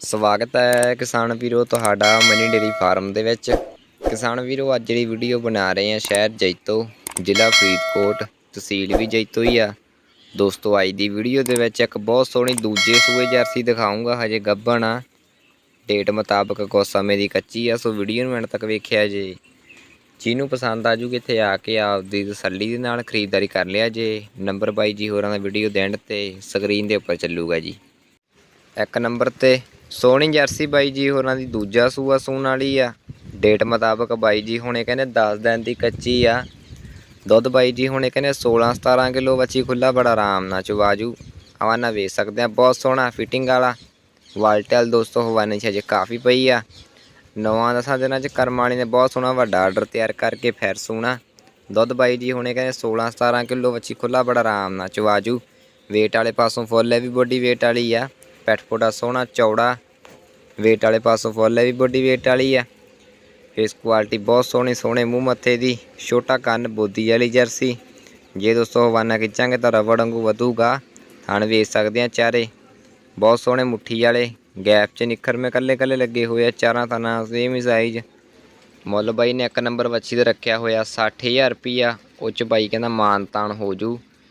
ਸਵਾਗਤ ਹੈ ਕਿਸਾਨ ਵੀਰੋ ਤੁਹਾਡਾ ਮਨੀ ਡੇਰੀ ਫਾਰਮ ਦੇ ਵਿੱਚ। ਕਿਸਾਨ ਵੀਰੋ, ਅੱਜ ਦੀ ਵੀਡੀਓ ਬਣਾ ਰਹੇ ਹਾਂ ਸ਼ਹਿਰ ਜੈਤੋ, ਜ਼ਿਲ੍ਹਾ ਫਰੀਦਕੋਟ, ਤਹਿਸੀਲ ਵੀ ਜੈਤੋ ਹੀ ਆ। ਦੋਸਤੋ, ਅੱਜ ਦੀ ਵੀਡੀਓ ਦੇ ਵਿੱਚ ਇੱਕ ਬਹੁਤ ਸੋਹਣੀ ਦੂਜੇ ਸੂਏ ਜਰਸੀ ਦਿਖਾਉਂਗਾ ਹਜੇ ਗੱਭਣ ਆ। ਡੇਟ ਮੁਤਾਬਕ ਕੁਝ ਸਮੇਂ ਦੀ ਕੱਚੀ ਆ, ਸੋ ਵੀਡੀਓ ਨੂੰ ਐਂਡ ਤੱਕ ਵੇਖਿਆ ਜੇ। ਜਿਹਨੂੰ ਪਸੰਦ ਆ ਜੂਗੀ ਇੱਥੇ ਆ ਕੇ ਆਪਦੀ ਤਸੱਲੀ ਦੇ ਨਾਲ ਖਰੀਦਦਾਰੀ ਕਰ ਲਿਆ ਜੇ। ਨੰਬਰ ਬਾਈ ਜੀ ਹੋਰਾਂ ਦਾ ਵੀਡੀਓ ਦੇਣ ਤੇ ਸਕਰੀਨ ਦੇ ਉੱਪਰ ਚੱਲੂਗਾ ਜੀ। ਇੱਕ ਨੰਬਰ ਤੇ ਸੋਹਣੀ ਜਰਸੀ ਬਾਈ ਜੀ, ਹੋਰਾਂ ਦੀ ਦੂਜਾ ਸੂਆ ਸੂਣ ਵਾਲੀ ਆ। ਡੇਟ ਮੁਤਾਬਕ ਬਾਈ ਜੀ ਹੁਣੇ ਕਹਿੰਦੇ 10 ਦਿਨ ਦੀ ਕੱਚੀ ਆ। ਦੁੱਧ ਬਾਈ ਜੀ ਹੁਣੇ ਕਹਿੰਦੇ 16 17 ਕਿਲੋ ਬੱਚੀ ਖੁੱਲਾ ਬੜਾ ਆਰਾਮ ਨਾਲ ਚਵਾਜੂ ਹਵਾਨਾ ਵੇਚ ਸਕਦੇ ਆ, ਬਹੁਤ ਸੋਹਣਾ ਫਿਟਿੰਗ ਵਾਲਾ। ਵਾਲਟੈਲ ਦੋਸਤੋ ਹਵਾਨੇ ਚ ਹਜੇ ਕਾਫੀ ਪਈ ਆ। ਨਵਾਂ ਦਸਾਂ ਦਿਨਾਂ ਚ ਕਰਮ ਵਾਲੀ ਨੇ ਬਹੁਤ ਸੋਹਣਾ ਵੱਡਾ ਆਰਡਰ ਤਿਆਰ ਕਰਕੇ ਫਿਰ ਸੂਣਾ। ਦੁੱਧ ਬਾਈ ਜੀ ਹੁਣੇ ਕਹਿੰਦੇ 16 17 ਕਿਲੋ ਬੱਚੀ ਖੁੱਲਾ ਬੜਾ ਆਰਾਮ ਨਾਲ ਚਵਾਜੂ ਵੇਟ ਵਾਲੇ ਪਾਸੋਂ ਫੁੱਲ ਹੈ ਵੀ ਬੋਡੀ ਵੇਟ ਵਾਲੀ ਆ। ਪੈਟ ਪੋੜਾ ਸੋਹਣਾ, ਚੌੜਾ। ਵੇਟ ਵਾਲੇ ਪਾਸੋਂ ਫੁੱਲ ਹੈ ਵੀ ਬੋਡੀ ਵੇਟ ਵਾਲੀ ਆ ਫੇਸ ਕੁਆਲਿਟੀ ਬਹੁਤ ਸੋਹਣੀ, ਸੋਹਣੇ ਮੂੰਹ ਮੱਥੇ ਦੀ, ਛੋਟਾ ਕੰਨ, ਬੋਦੀ ਵਾਲੀ ਜਰਸੀ। ਜੇ ਦੋਸਤੋ ਹਵਾਨਾ ਖਿੱਚਾਂਗੇ ਤਾਂ ਰਬੜ ਵਾਂਗੂ ਵਧੂਗਾ। ਥਣ ਵੇਚ ਸਕਦੇ ਆ ਚਾਰੇ। ਬਹੁਤ ਸੋਹਣੇ ਮੁੱਠੀ ਵਾਲੇ ਗੈਪ 'ਚ ਨਿਖਰ ਮੇ ਕੱਲੇ ਕੱਲੇ ਲੱਗੇ ਹੋਏ ਆ, ਚਾਰਾਂ ਥਾਣਾ ਸੇਮ ਹੀ ਸਾਈਜ਼ ਮੁੱਲ ਬਾਈ ਨੇ ਇੱਕ ਨੰਬਰ ਵੱਛੀ ਤੇ ਰੱਖਿਆ ਹੋਇਆ 60000 ਰੁਪਿਆ ਉਹ 'ਚ ਬਾਈ ਕਹਿੰਦਾ ਮਾਨ ਤਾਨ ਹੋ ਜੂ।